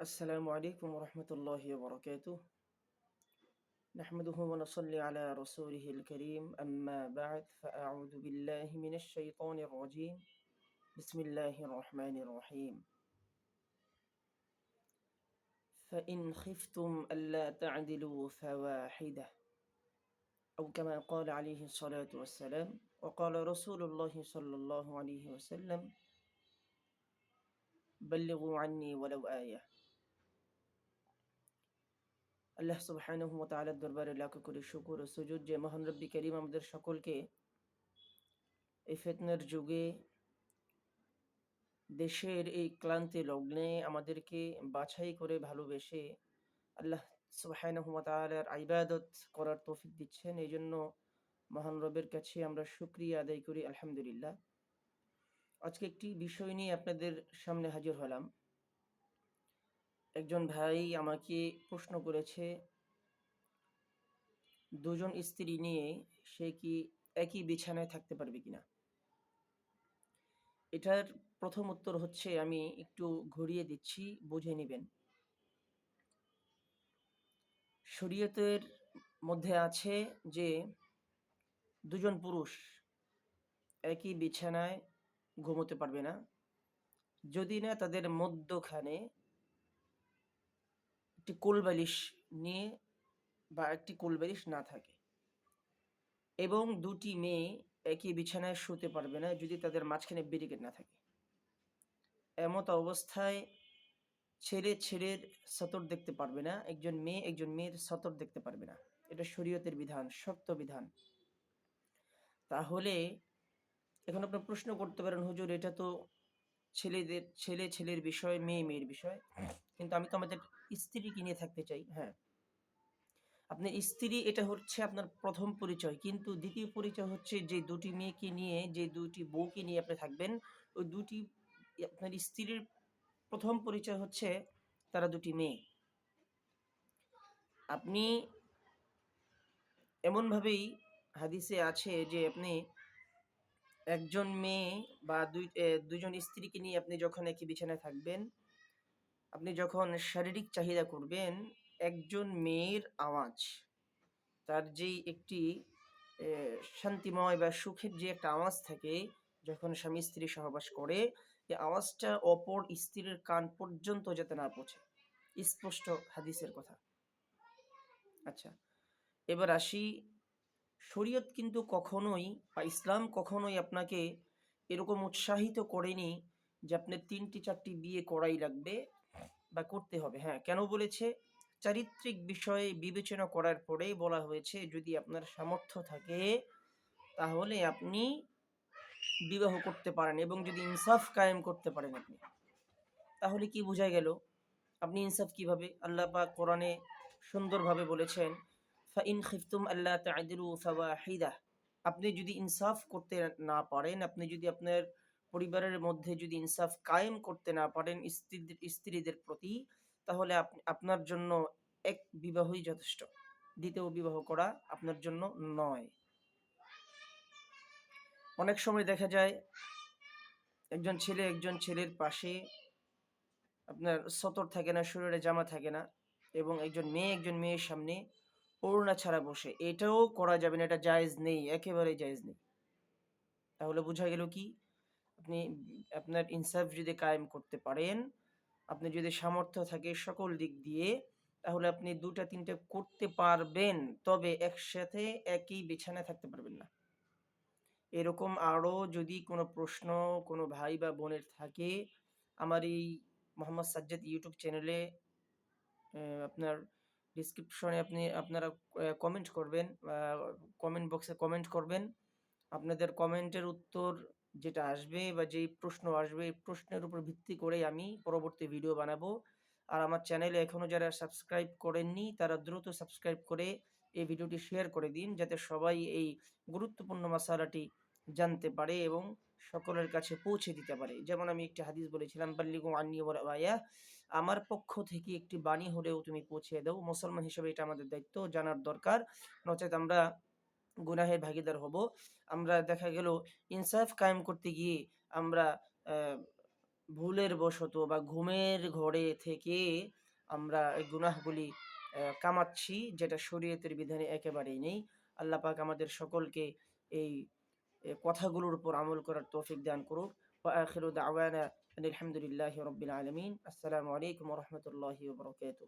السلام عليكم ورحمة الله وبركاته. نحمده ونصلي على رسوله الكريم. أما بعد فأعوذ بالله من الشيطان الرجيم. بسم الله الرحمن الرحيم. فإن خفتم ألا تعدلوا فواحدة أو كما قال عليه الصلاة والسلام وقال رسول الله صلى الله عليه وسلم بلغوا عني ولو آية. আল্লাহ সুবহানাহু ওয়া তাআলার দরবারে লাখ কোটি শুকর ও সুজুদ। যে মহান রব্বি করিম আমাদের সকলকে এই ফিতনার যুগে দেশের এই ক্লান্তি লগ্নে আমাদেরকে বাছাই করে ভালোবেসে আল্লাহ সুবহানাহু ওয়া তাআলার ইবাদত করার তৌফিক দিচ্ছেন। এই জন্য মহান রবের কাছে আমরা শুকরিয়া আদায় করি, আলহামদুলিল্লাহ। আজকে একটি বিষয় নিয়ে আপনাদের সামনে হাজির হলাম। একজন ভাই আমাকে প্রশ্ন করেছে, দুজন স্ত্রী নিয়ে সে কি একই বিছানায় থাকতে পারবে কিনা? এটার প্রথম উত্তর হচ্ছে, আমি একটু ঘুরিয়ে দিচ্ছি, বুঝে নেবেন। শরীয়তের মধ্যে আছে যে, দুজন পুরুষ একই বিছানায় ঘুমোতে পারবে না। যদি না, তাদের মধ্যখানে একটি কোলবালিশ নিয়ে বা একটি কোলবালিশ না থাকে। এবং দুটি মেয়ে একই বিছানায় শুতে পারবে না যদি তাদের মাঝখানে ব্যারিকেড না থাকে। এমত অবস্থায় ছেলে ছেলের সতর দেখতে পারবে না, একজন মেয়ে একজন মেয়ের সতর দেখতে পারবে না। এটা শরীয়তের বিধান, শক্ত বিধান। তাহলে এখন আপনার প্রশ্ন করতে পারেন, হুজুর এটা তো ছেলেদের, ছেলে ছেলের বিষয়, মেয়ে মেয়ের বিষয়। কিন্তু আমি তো আমাদের স্ত্রীকে নিয়ে থাকতে চাই হ্যাঁ। আপনার স্ত্রী, এটা হচ্ছে আপনার প্রথম পরিচয়। কিন্তু দ্বিতীয় পরিচয় হচ্ছে যে দুটি মেয়েকে নিয়ে, যে দুটি বউকে নিয়ে আপনি থাকবেন, ওই দুটি আপনার স্ত্রীর প্রথম পরিচয় হচ্ছে তারা দুটি মেয়ে। আপনি এমনভাবেই হাদিসে আছে যে আপনি একজন মেয়ে বা দুই দুজন স্ত্রীকে নিয়ে আপনি যখন একই বিছানায় থাকবেন আপনি যখন শারীরিক চাহিদা করবেন, একজন মেয়ের আওয়াজ, তার যেই একটি শান্তিময় বা সুখের যে একটা আওয়াজ থাকে, যখন স্বামী স্ত্রী সহবাস করে, এই আওয়াজটা অপর স্ত্রীর কান পর্যন্ত যাতে না পৌঁছে। স্পষ্ট হাদিসের কথা। আচ্ছা এবার আসি, শরীয়ত কিন্তু কখনোই বা ইসলাম কখনোই আপনাকে এরকম উৎসাহিত করেনি যে আপনার তিনটি, চারটি বিয়ে করাই লাগবে বা করতে হবে। হ্যাঁ কেন বলেছে? চারিত্রিক বিষয়ে বিবেচনা করার পরেই বলা হয়েছে, যদি আপনার সামর্থ্য থাকে, তাহলে আপনি বিবাহ করতে পারেন এবং যদি ইনসাফ কায়েম করতে পারেন আপনি। তাহলে কি বোঝা গেল? আপনি ইনসাফ কীভাবে? আল্লাহ পাক কোরআনে সুন্দরভাবে বলেছেন, ফাইন খিফতুম আল্লাহ ফাওয়াহিদা। আপনি যদি ইনসাফ করতে না পারেন, আপনি যদি আপনার পরিবারের মধ্যে যদি ইনসাফ কায়েম করতে না পারেন স্ত্রীদের প্রতি, তাহলে আপনার জন্য এক বিবাহই যথেষ্ট। দ্বিতীয় বিবাহ করা আপনার জন্য নয়। অনেক সময় দেখা যায়, একজন ছেলে একজন ছেলের পাশে আপনার সতর থাকে না, শরীরে জামা থাকে না এবং একজন মেয়ে একজন মেয়ের সামনে ওড়না ছাড়া বসে। এটাও করা যাবে না, এটা জায়েজ নেই একেবারে জায়েজ নেই। তাহলে বোঝা গেল কি? আপনি আপনার ইনসাফ যদি কায়েম করতে পারেন, আপনি যদি সামর্থ্য থাকে সকল দিক দিয়ে, তাহলে আপনি দুটা তিনটা করতে পারবেন, তবে একসাথে একই বিছানায় থাকতে পারবেন না। এরকম আরও যদি কোনো প্রশ্ন, কোনো ভাই বা বোনের থাকে, আমার এই মোহাম্মদ সাজ্জাদ ইউটিউব চ্যানেলে আপনার ডিসক্রিপশনে আপনি, আপনারা কমেন্ট করবেন কমেন্ট বক্সে কমেন্ট করবেন। আপনাদের কমেন্টের উত্তর যেটা আসবে বা যেই প্রশ্ন আসবে, এই প্রশ্নের উপর ভিত্তি করে আমি পরবর্তী ভিডিও বানাবো। আর আমার চ্যানেলে এখনও যারা সাবস্ক্রাইব করেননি, তারা দ্রুত সাবস্ক্রাইব করে এই ভিডিওটি শেয়ার করে দিন, যাতে সবাই এই গুরুত্বপূর্ণ মশালাটি জানতে পারে এবং সকলের কাছে পৌঁছে দিতে পারে। যেমন আমি একটি হাদিস বলেছিলাম, বাল্লিগু আন্নি ওয়া আমার পক্ষ থেকে একটি বাণী হলেও তুমি পৌঁছে দাও। মুসলমান হিসেবে এটা আমাদের দায়িত্ব, জানার দরকার। নচেত আমরা গুনাহের ভাগিদার হব আমরা দেখা গেল ইনসাফ কায়েম করতে গিয়ে আমরা আহ, ভুলের বশত বা ঘুমের ঘরে থেকে আমরা এই গুনাহগুলি আহ, কামাচ্ছি যেটা শরীয়তের বিধানে একেবারেই নেই আল্লাহ পাক আমাদের সকলকে এই এ কথাগুলোর উপর আমল করার তৌফিক দান করুক وآخر دعوانا أن الحمد لله رب العالمين السلام عليكم ورحمة الله وبركاته